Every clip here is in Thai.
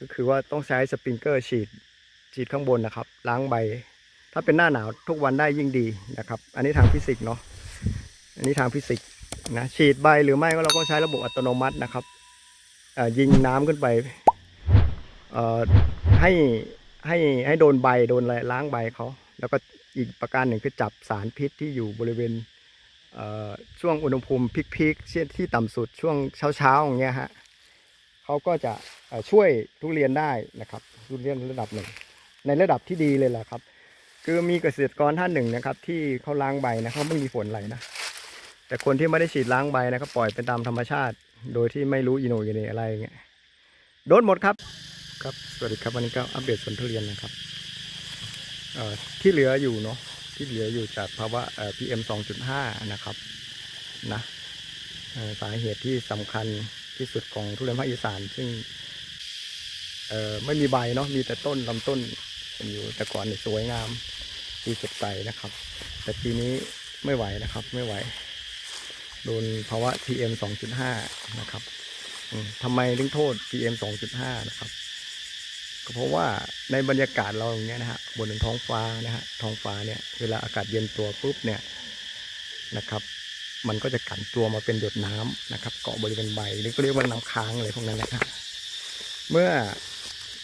ก็คือว่าต้องใช้สปริงเกอร์ฉีดฉีดข้างบนนะครับ ล้างใบ ถ้าเป็นหน้าหนาวทุกวันได้ยิ่งดีนะครับ อันนี้ทางฟิสิกส์เนาะอันนี้ทางฟิสิกส์นะฉีดใบหรือไม่ก็เราก็ใช้ระบบอัตโนมัตินะครับยิงน้ำขึ้นไปให้ให้ให้โดนใบโดนอะไรล้างใบเขาแล้วก็อีกประการหนึ่งคือจับสารพิษที่อยู่บริเวณช่วงอุณหภูมิพีคๆที่ต่ำสุดช่วงเช้าๆอย่างเงี้ยฮะ เขาก็จะเอ่อช่วยทุเรียนได้นะครับทุเรียนระดับหนึ่ง ในระดับที่ดีเลยแหละครับ คือมีเกษตรกรท่านหนึ่งนะครับ ที่เขาล้างใบนะเขาไม่มีฝนอะไรนะแต่คนที่ไม่ได้ฉีดล้างใบนะครับปล่อยเป็นตามธรรมชาติ โดยที่ไม่รู้อิโหนอิเหนอะไรอย่างเงี้ยโดนหมดครับครับสวัสดีครับวันนี้ก็อัปเดตสวนทุเรียนนะครับเอ่อที่เหลืออยู่เนาะที่เหลืออยู่จากภาวะเอ่อ PM 2.5นะครับนะเอ่อสาเหตุที่สำคัญ ที่สุดของทุเรียนภาคอีสาน ซึ่งเอ่อไม่มีใบเนาะมีแต่ต้นลำต้นเป็นอยู่แต่ก่อนเนี่ยสวยงามดีสดใสนะครับ แต่ปีนี้ไม่ไหวนะครับ ไม่ไหวโดนภาวะ PM 2.5 นะครับทำไมถึงโทษ PM 2.5 นะครับ ก็เพราะว่าในบรรยากาศเราอย่างเงี้ยนะฮะบนท้องฟ้านะฮะท้องฟ้าเนี่ยเวลาอากาศเย็นตัวปุ๊บเนี่ยนะครับ มันก็จะกันตัวมาเป็นหยดน้ำนะครับ เกาะบริเวณใบหรือก็เรียกว่าน้ำค้างอะไรพวกนั้นนะครับ เมื่อ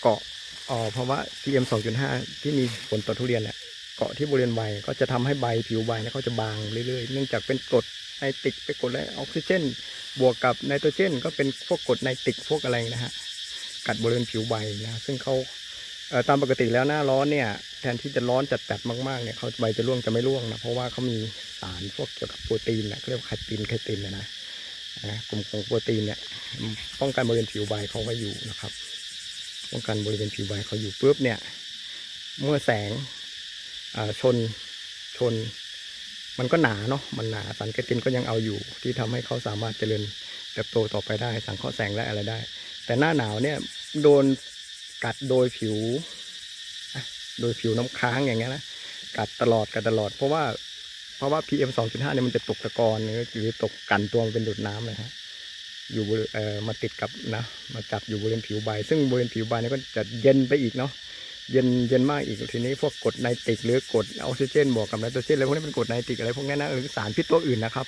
เกาะเอ่อภาวะ PM 2.5 ที่มีผลต่อทุเรียนเนี่ยเกาะที่บริเวณใบก็จะทำให้ใบผิวใบเนี่ยเขาจะบางเรื่อยๆ เนื่องจากเป็นกรดไนติกเป็นกรดและออกซิเจน บวกกับไนโตรเจน ก็เป็นพวกกรดไนติกพวกอะไรนะฮะกัดบริเวณผิวใบนะซึ่งเขาเตามปกติแล้วหน้าร้อนเนี่ย ทนที่จะร้อนจัดจัดมากๆเนี่ยเขาใบจะร่วงจะไม่ร่วงนะเพราะว่าเขามีสารพวกเกี่ยวกับโปรตีนนะเรียกว่าไคตินไคตินนะนะกลุ่มของโปรตีนเนี่ยป้องกันบริเวณผิวใบเขาไว้อยู่นะครับ ป้องกันบริเวณผิวใบเขาอยู่ปุ๊บเนี่ย เมื่อแสงชนชน มันก็หนาเนาะมันหนาสารเคตินก็ยังเอาอยู่ ที่ทำให้เขาสามารถเจริญเติบโตต่อไปได้ สังเคราะห์แสงและอะไรได้ แต่หน้าหนาวเนี่ยโดนกัดโดยผิว โดยผิวน้ำค้างอย่างเงี้ยนะกัดตลอดกัดตลอด เพราะว่าเพราะว่า PM 2.5เนี่ยมันจะตกตะกอนหรือตกกันตัวมันเป็นดุดน้ำเลยฮะอยู่เอ่อมาติดกับนะมาจับอยู่บริเวณผิวใบ ซึ่งบริเวณผิวใบเนี่ยก็จะเย็นไปอีกเนาะเย็นเย็นมากอีกทีนี้พวกกรดไนตริกหรือกรดออกซิเจนบวกกับไนโตรเจนอะไรพวกนี้เป็นกรดไนตริกอะไรพวกนี้นะหรือสารพิษตัวอื่นนะครับ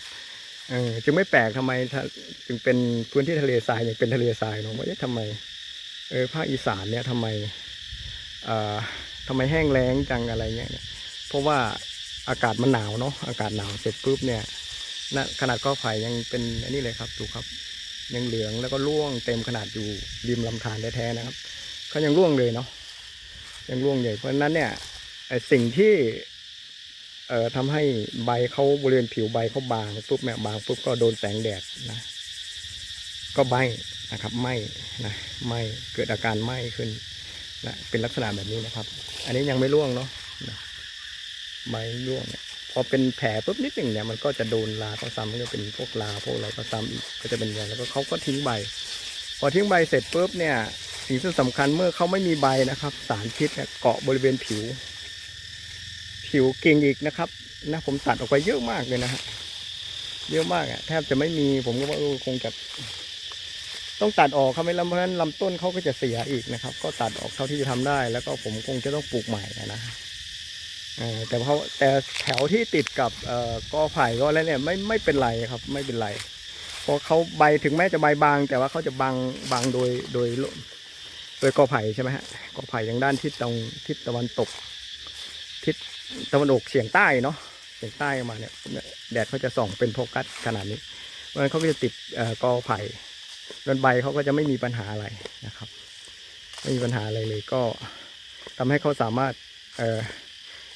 เออจึงไม่แปลกทำไมถ้าจึงเป็นพื้นที่ทะเลทรายอย่างเป็นทะเลทรายเนาะว่าเอ๊ะทำไมเออภาคอีสานเนี่ยทำไมอ่อ ทำไมแห้งแล้งจังอะไรเงี้ยเนี่ยเพราะว่าอากาศมันหนาวเนาะอากาศหนาวเสร็จปุ๊บเนี่ยนะขนาดก็ไผ่ยังเป็นอันนี้เลยครับดูครับ ยังเหลืองแล้วก็ร่วงเต็มขนาดอยู่ริมลำธารแท้ๆนะครับเขายังร่วงเลยเนาะยังร่วงใหญ่เพราะนั้นเนี่ยสิ่งที่เอ่อทำให้ใบเขาบริเวณผิวใบเขาบางปุ๊บเนี่ยบางปุ๊บก็โดนแสงแดดนะก็ไหมนะครับไหมนะไหมเกิดอาการไหมขึ้น นะเป็นลักษณะแบบนี้นะครับ อันนี้ยังไม่ร่วงเนาะนะใบร่วงเนี่ยพอเป็นแผลปุ๊บนิดหนึ่งเนี่ยมันก็จะโดนลาเขาซ้ำก็เป็นพวกลาพวกอะไรก็ซ้ำอีกก็จะเป็นอย่างแล้วก็เขาก็ทิ้งใบ พอทิ้งใบเสร็จปุ๊บเนี่ย สิ่งที่สำคัญเมื่อเขาไม่มีใบนะครับ สารพิษเนี่ยเกาะบริเวณผิว ผิวกิ่งอีกนะครับนะผมตัดออกไปเยอะมากเลยนะฮะเยอะมากอะ่ะแทบจะไม่มีผมก็ว่าคงจะ ต้องตัดออกครับไม่แล้วเพราะฉะนั้นลำต้นเขาก็จะเสียอีกนะครับ ก็ตัดออกเท่าที่จะทำได้ แล้วก็ผมคงจะต้องปลูกใหม่อะนะแต่เขาแต่แถวที่ติดกับกอไผ่ก็อะไรเนี่ยไม่ไม่เป็นไรครับ ไม่เป็นไรเพราะเขาใบถึงแม้จะใบบาง แต่ว่าเขาจะบางบางโดยโดยโดยกอไผ่ใช่ไหมฮะกอไผ่ทางด้านทิศตรงทิศตะวันตก ทิศตะวันออกเฉียงใต้เนาะเฉียงใต้มาเนี่ยแดดเขาจะส่องเป็นโฟกัสขนาดนี้เพราะฉะนั้นเขาก็จะติดกอไผ่ ด้นใบเขาก็จะไม่มีปัญหาอะไรนะครับ ไม่มีปัญหาอะไรเลยก็ทำให้เขาสามารถเอ่อ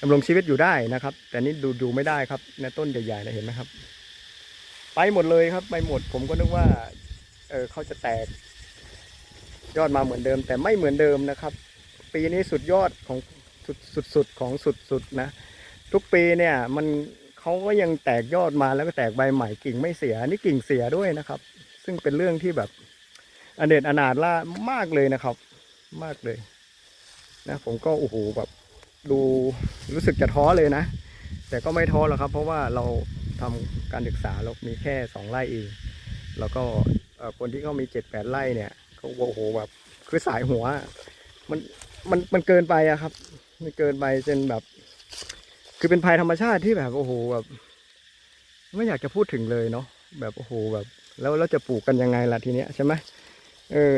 ดำรงชีวิตอยู่ได้นะครับ แต่นี่ดูดูไม่ได้ครับในต้นใหญ่ๆนะเห็นไหมครับ ไปหมดเลยครับ ไปหมดผมก็นึกว่า เออเขาจะแตก ยอดมาเหมือนเดิม แต่ไม่เหมือนเดิมนะครับ ปีนี้สุดยอดของสุดสุดสุดของสุดสุดนะ ทุกปีเนี่ยมันเขาก็ยังแตกยอดมาแล้วก็แตกใบใหม่กิ่งไม่เสียนี่กิ่งเสียด้วยนะครับ ซึ่งเป็นเรื่องที่แบบอเนจอนาถล่ามากเลยนะครับ มากเลยนะผมก็โอ้โหแบบดูรู้สึกจะท้อเลยนะ แต่ก็ไม่ท้อหรอกครับ เพราะว่าเราทำการศึกษาเรามีแค่สองไร่เองแล้วก็คนที่เขามีเจ็ดแปดไร่เนี่ยเขาโอ้โหแบบคือสายหัว มันมันมันเกินไปอะครับมันเกินไปจนแบบ คือเป็นภัยธรรมชาติที่แบบโอ้โหแบบ ไม่อยากจะพูดถึงเลยเนาะแบบโอ้โหแบบ แล้วเราจะปลูกกันยังไงล่ะทีเนี้ยใช่ไหมเออ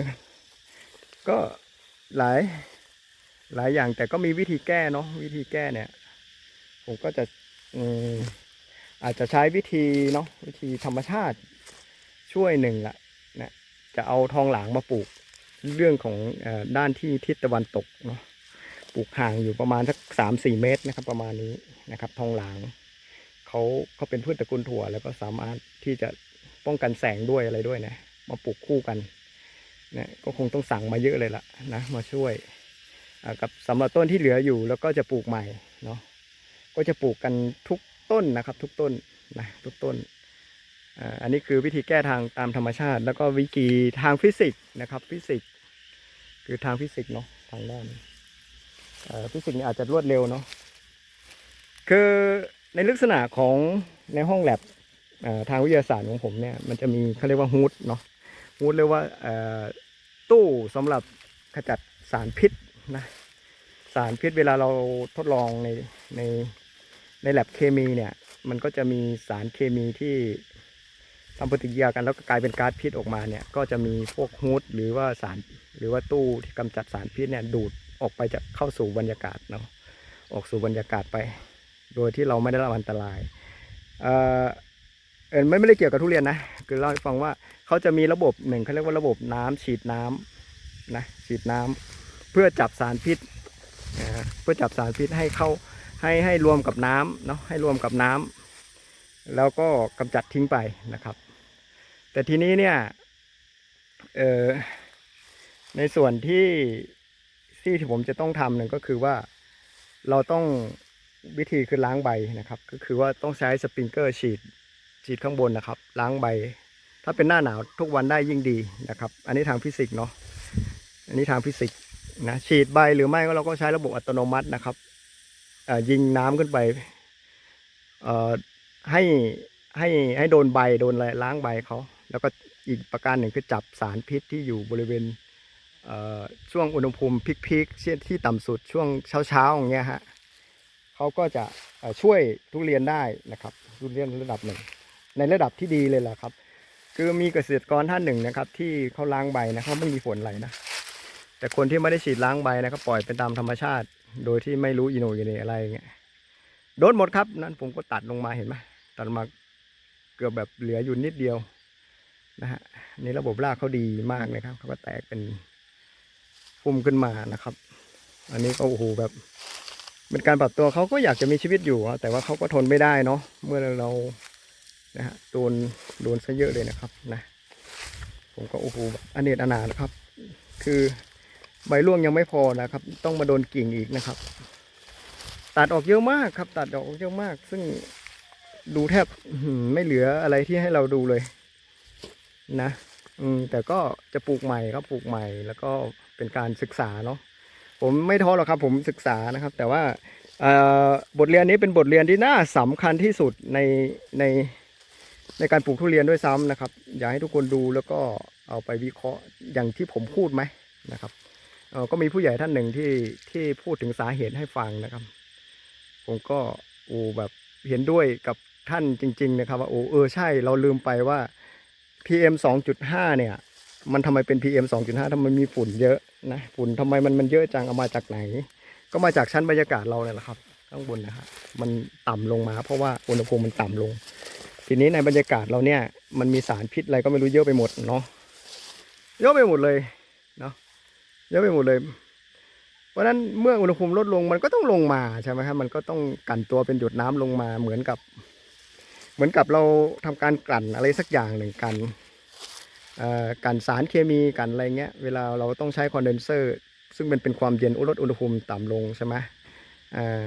ก็หลายหลายอย่างแต่ก็มีวิธีแก้เนาะวิธีแก้เนี่ย ผมก็จะออาจจะใช้วิธีเนาะวิธีธรรมชาติช่วยหนึ่งละนะจะเอาทองหลางมาปลูกเรื่องของอด้านที่ทิศตะวันตกเนาะปลูกห่างอยู่ประมาณสักสามสี่เมตรนะครับประมาณนี้นะครับ ทองหลางเขาเขาเป็นพืชตระกูลถั่วแล้วก็สามารถที่จะ ป้องกันแสงด้วยอะไรด้วยนะมาปลูกคู่กันนะก็คงต้องสั่งมาเยอะเลยล่ะนะมาช่วยกับสำหรับต้นที่เหลืออยู่แล้วก็จะปลูกใหม่เนาะก็จะปลูกกันทุกต้นนะครับ ทุกต้นนะทุกต้นอันนี้คือวิธีแก้ทางตามธรรมชาติ แล้วก็วิธีทางฟิสิกส์นะครับ ฟิสิกส์คือทางฟิสิกส์เนาะทางด้านฟิสิกส์นี่อาจจะรวดเร็วเนาะคือในลักษณะของในห้องแลบ ทางวิทยาศาสตร์ของผมเนี่ยมันจะมีเขาเรียกว่าฮูดเนาะฮูดเรียกว่าตู้สำหรับขจัดสารพิษนะสารพิษเวลาเราทดลองในในในแลบเคมีเนี่ยมันก็จะมีสารเคมีที่ทำปฏิกิริยากันแล้วก็กลายเป็นก๊าซพิษออกมาเนี่ยก็จะมีพวกฮูดหรือว่าสารหรือว่าตู้ที่กำจัดสารพิษเนี่ยดูดออกไปจากเข้าสู่บรรยากาศเนาะออกสู่บรรยากาศไป โดยที่เราไม่ได้รับอันตรายเอ่อเออไม่ไม่ได้เกี่ยวกับทุเรียนนะ คือเล่าให้ฟังว่าเขาจะมีระบบหนึ่งเขาเรียกว่าระบบน้ำฉีดน้ำนะฉีดน้ำเพื่อจับสารพิษเพื่อจับสารพิษให้เข้าให้ให้รวมกับน้ำเนาะให้รวมกับน้ำแล้วก็กำจัดทิ้งไปนะครับ แต่ทีนี้เนี่ยเออในส่วนที่ที่ที่ผมจะต้องทำหนึ่งก็คือว่าเราต้องวิธีคือล้างใบนะครับ ก็คือว่าต้องใช้สปริงเกอร์ฉีด ฉีดข้างบนนะครับ ล้างใบ ถ้าเป็นหน้าหนาวทุกวันได้ยิ่งดีนะครับ อันนี้ทางฟิสิกส์เนาะอันนี้ทางฟิสิกส์นะฉีดใบหรือไม่ก็เราก็ใช้ระบบอัตโนมัตินะครับยิงน้ำขึ้นไปให้ให้ให้โดนใบโดนอะไรล้างใบเขาแล้วก็อีกประการหนึ่งคือจับสารพิษที่อยู่บริเวณเช่วงอุณหภูมิพีคๆเช่นที่ต่ำสุดช่วงเช้าๆอย่างเงี้ยฮะเขาก็จะช่วยทุเรียนได้นะครับทุเรียนระดับหนึ่ง ในระดับที่ดีเลยแหละครับ คือมีเกษตรกรท่านหนึ่งนะครับ ที่เขาล้างใบนะเขาไม่มีฝนไหลนะแต่คนที่ไม่ได้ฉีดล้างใบนะครับปล่อยเป็นตามธรรมชาติ โดยที่ไม่รู้อิโนอิเนอะไรอย่างเงี้ยโดนหมดครับนั้นผมก็ตัดลงมาเห็นไหมตัดมาเกือบแบบเหลืออยู่นิดเดียวนะฮะนี่ระบบรากเขาดีมากเลยครับเขาก็แตกเป็นพุ่มขึ้นมานะครับ อันนี้ก็โอ้โหแบบเป็นการปรับตัวเขาก็อยากจะมีชีวิตอยู่แต่ว่าเขาก็ทนไม่ได้เนาะเมื่อเรา นะฮะโดนโดนซะเยอะเลยนะครับนะผมก็โอ้โหอเนจอนานะครับ คือใบร่วงยังไม่พอนะครับ ต้องมาโดนกิ่งอีกนะครับ ตัดออกเยอะมากครับ ตัดออกเยอะมาก ซึ่งดูแทบไม่เหลืออะไรที่ให้เราดูเลย นะ อืมแต่ก็จะปลูกใหม่ครับปลูกใหม่ แล้วก็เป็นการศึกษาเนาะผมไม่ท้อหรอกครับ ผมศึกษานะครับ แต่ว่าบทเรียนนี้เป็นบทเรียนที่น่าสำคัญที่สุดในใน ในการปลูกทุเรียนด้วยซ้ำนะครับ อยากให้ทุกคนดูแล้วก็เอาไปวิเคราะห์อย่างที่ผมพูดไหมนะครับเออก็มีผู้ใหญ่ท่านหนึ่งที่ที่พูดถึงสาเหตุให้ฟังนะครับ ผมก็โอ้แบบเห็นด้วยกับท่านจริง ๆ นะครับ ว่าโอ้เออใช่เราลืมไปว่า PM 2.5 เนี่ย มันทำไมเป็น PM 2.5ทำไมมีฝุ่นเยอะนะฝุ่นทำไมมันมันเยอะจังเอามาจากไหน ก็มาจากชั้นบรรยากาศเราเนี่ยแหละครับ ข้างบนนะครับมันต่ำลงมา เพราะว่าอุณหภูมิมันต่ำลง ทีนี้ในบรรยากาศเราเนี่ยมันมีสารพิษอะไรก็ไม่รู้เยอะไปหมดเนาะเยอะไปหมดเลยเนาะเยอะไปหมดเลย เพราะนั้นเมื่ออุณหภูมิลดลงมันก็ต้องลงมาใช่ไหมครับมันก็ต้องกลั่นตัวเป็นหยดน้ำลงมาเหมือนกับ เหมือนกับเราทำการกลั่นอะไรสักอย่างหนึ่งกันเอ่อกลั่นสารเคมีกันอะไรเงี้ยเวลาเราต้องใช้คอนเดนเซอร์ ซึ่งมันเป็นความเย็นลดอุณหภูมิต่ำลงใช่ไหมอ่อ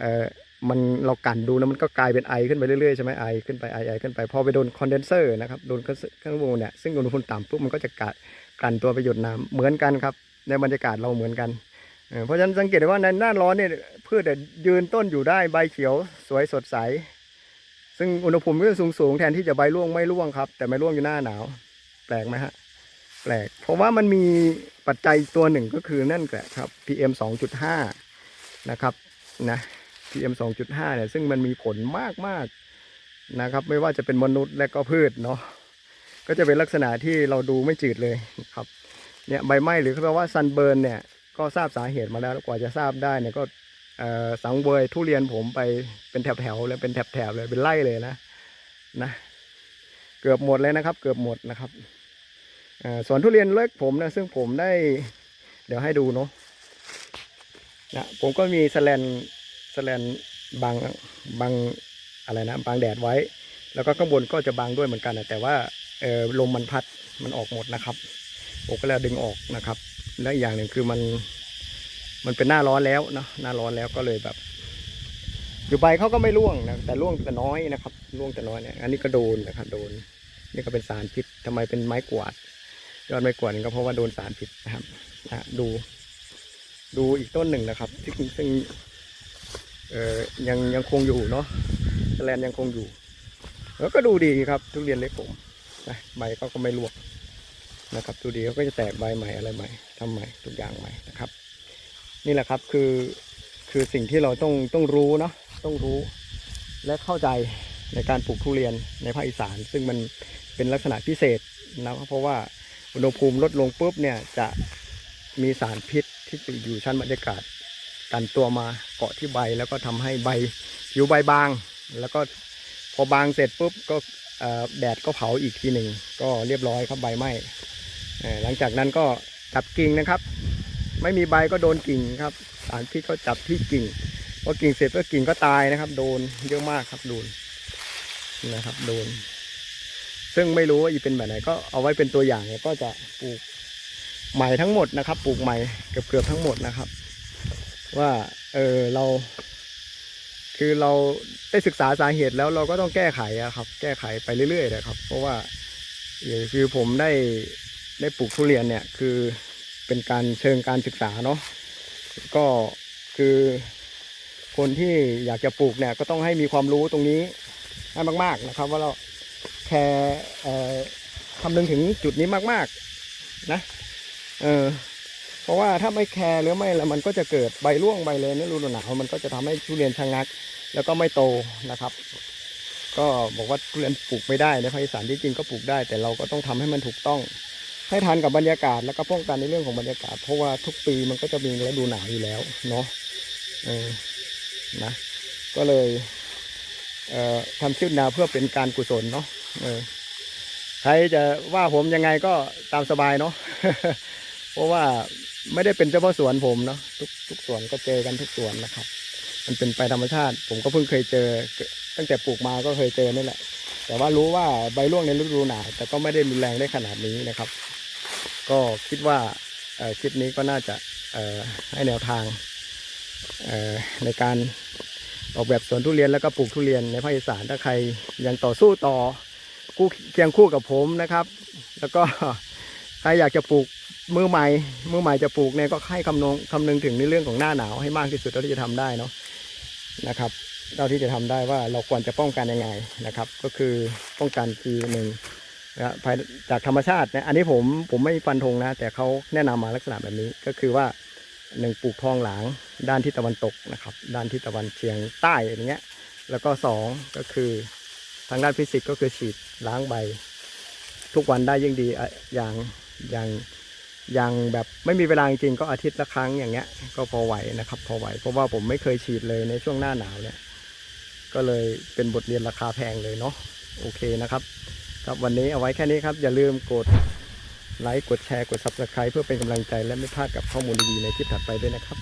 เอ่อ มันเรากั่นดูแล้วมันก็กลายเป็นไอขึ้นไปเรื่อยๆใช่ไหมไอขึ้นไปไอไอขึ้นไปพอไปโดนคอนเดนเซอร์นะครับโดนเครื่องบนเนี่ยซึ่งอุณหภูมิต่ำปุ๊บมันก็จะกัดกั่นตัวไปหยดน้ำเหมือนกันครับ ในบรรยากาศเราเหมือนกัน เพราะฉะนั้นสังเกตได้ว่าในหน้าร้อนเนี่ยพืชยืนต้นอยู่ได้ใบเขียวสวยสดใส ซึ่งอุณหภูมิก็สูงสูงๆแทนที่จะใบร่วงไม่ร่วงครับ แต่ไม่ร่วงอยู่หน้าหนาว แปลกไหมฮะแปลก เพราะว่ามันมีปัจจัยตัวหนึ่งก็คือนั่นแหละครับ PM 2.5 นะครับนะ PM 2.5เนี่ยซึ่งมันมีผลมากมากนะครับ ไม่ว่าจะเป็นมนุษย์และก็พืชเนาะก็จะเป็นลักษณะที่เราดูไม่จืดเลยครับเนี่ยใบไหม้หรือเขาเรียกว่าซันเบิร์นเนี่ยก็ทราบสาเหตุมาแล้วกว่าจะทราบได้เนี่ยก็สังเวยทุเรียนผมไปเป็นแถวๆเลยเป็นแถบๆเลยเป็นไร่เลยนะนะเกือบหมดเลยนะครับ เกือบหมดนะครับสวนทุเรียนเล็กผมนะซึ่งผมได้ เดี๋ยวให้ดูเนาะนะผมก็มีแสแลน สแลนบังบังอะไรนะบังแดดไว้ แล้วก็ข้างบนก็จะบังด้วยเหมือนกันนะแต่ว่าเออลมมันพัดมันออกหมดนะครับผมก็เลยดึงออกนะครับ แล้วอีกอย่างหนึ่งคือมันมันเป็นหน้าร้อนแล้วนะหน้าร้อนแล้วก็เลยแบบ อยู่ใบเขาก็ไม่ร่วงนะแต่ร่วงแต่น้อยนะครับร่วงแต่น้อยเนี่ยอันนี้ก็โดนนะครับโดน นี่ก็เป็นสารพิษทำไมเป็นไม้กวาดยอดไม้กวาดก็เพราะว่าโดนสารพิษนะครับนะดู ดูอีกต้นหนึ่งนะครับซึ่งซึ่ง เอ่อยังยังคงอยู่เนาะแลนยังคงอยู่ แล้วก็ดูดีครับทุเรียนเล็กผมนะใบเขาก็ไม่ร่วงนะครับดูดีเขาก็จะแตกใบใหม่อะไรใหม่ทำใหม่ทุกอย่างใหม่นะครับ นี่แหละครับคือคือสิ่งที่เราต้องต้องรู้เนาะต้องรู้และเข้าใจในการปลูกทุเรียนในภาคอีสาน ซึ่งมันเป็นลักษณะพิเศษนะเพราะว่าอุณหภูมิลดลงปุ๊บเนี่ยจะมีสารพิษที่อยู่ชั้นบรรยากาศ กันตัวมาเกาะที่ใบแล้วก็ทำให้ใบผิวใบบาง แล้วก็พอบางเสร็จปุ๊บก็แดดก็เผาอีกทีหนึ่งก็เรียบร้อยครับใบไหม้หลังจากนั้นก็จับกิ่งนะครับ ไม่มีใบก็โดนกิ่งครับสารพิษก็จับที่กิ่งพอกิ่งเสร็จก็กิ่งก็ตายนะครับ โดนเยอะมากครับโดนนะครับโดน ซึ่งไม่รู้ว่าอีเป็นแบบไหนก็เอาไว้เป็นตัวอย่างเนี่ยก็จะปลูกใหม่ทั้งหมดนะครับ ปลูกใหม่เกือบเกือบทั้งหมดนะครับ ว่าเออเรา คือเราได้ศึกษาสาเหตุแล้วเราก็ต้องแก้ไขอะครับ แก้ไขไปเรื่อยๆนะครับ เพราะว่าเอ่อคือผมได้ได้ปลูกทุเรียนเนี่ยคือเป็นการเชิงการศึกษาเนาะก็คือคนที่อยากจะปลูกเนี่ยก็ต้องให้มีความรู้ตรงนี้ให้มาก ๆนะครับ ว่าเราแคร์คำนึงถึงจุดนี้มากๆ นะเออ ราะว่าถ้าไม่แคร์หรือไม่แล้วมันก็จะเกิดใบร่วงใบเลยในฤดูหนาวมันก็จะทำให้ทุเรียนชะงัก แล้วก็ไม่โตนะครับ ก็บอกว่าทุเรียนปลูกไม่ได้ในภาคอีสานที่จริงก็ปลูกได้ แต่เราก็ต้องทำให้มันถูกต้อง ให้ทันกับบรรยากาศแล้วก็ป้องกันในเรื่องของบรรยากาศ เพราะว่าทุกปีมันก็จะมีฤดูหนาวอยู่แล้วเนาะเออนะก็เลยเอ่อทำคลิปนาเพื่อเป็นการกุศลเนาะเออใครจะว่าผมยังไงก็ตามสบายเนาะ เพราะว่าไม่ได้เป็นเฉพาะสวนผมเนาะทุกทุกสวนก็เจอกันทุกสวนนะครับ มันเป็นไปธรรมชาติ ผมก็เพิ่งเคยเจอ ตั้งแต่ปลูกมาก็เคยเจอนี่แหละ แต่ว่ารู้ว่าใบร่วงในฤดูหนาวแต่ก็ไม่ได้รุนแรงได้ขนาดนี้นะครับ ก็คิดว่าคลิปนี้ก็น่าจะให้แนวทางในการออกแบบสวนทุเรียนแล้วก็ปลูกทุเรียนในภาคอีสานถ้าใครยังต่อสู้ต่อคู่เคียงคู่กับผมนะครับ แล้วก็ใครอยากจะปลูก มือใหม่มือใหม่จะปลูกเนี่ยก็ให้คำนงคำนึงถึงในเรื่องของหน้าหนาวให้มากที่สุดเท่าที่จะทำได้เนาะนะครับเท่าที่จะทำได้ว่าเราควรจะป้องกันยังไงนะครับ ก็คือป้องกันคือหนึ่งนะภายจากธรรมชาตินะอันนี้ผมผมไม่ฟันธงนะ แต่เขาแนะนำมาลักษณะแบบนี้ก็คือว่าหนึ่งปลูกทองหลางด้านทิศตะวันตกนะครับ ด้านทิศตะวันเฉียงใต้อย่างเงี้ย แล้วก็สองก็คือทางด้านฟิสิกส์ก็คือฉีดล้างใบ ทุกวันได้ยิ่งดีอย่างอย่าง ย่างแบบไม่มีเวลาจริงๆก็อาทิตย์ละครั้งอย่างเงี้ย ก็พอไหวนะครับ พอไหวเพราะว่าผมไม่เคยฉีดเลยในช่วงหน้าหนาวเนี่ย ก็เลยเป็นบทเรียนราคาแพงเลยเนาะโอเคนะครับ ครับวันนี้เอาไว้แค่นี้ครับ อย่าลืมกดไลค์กดแชร์กด subscribe เพื่อเป็นกำลังใจและไม่พลาดกับข้อมูลดีๆในคลิปถัดไปด้วยนะครับ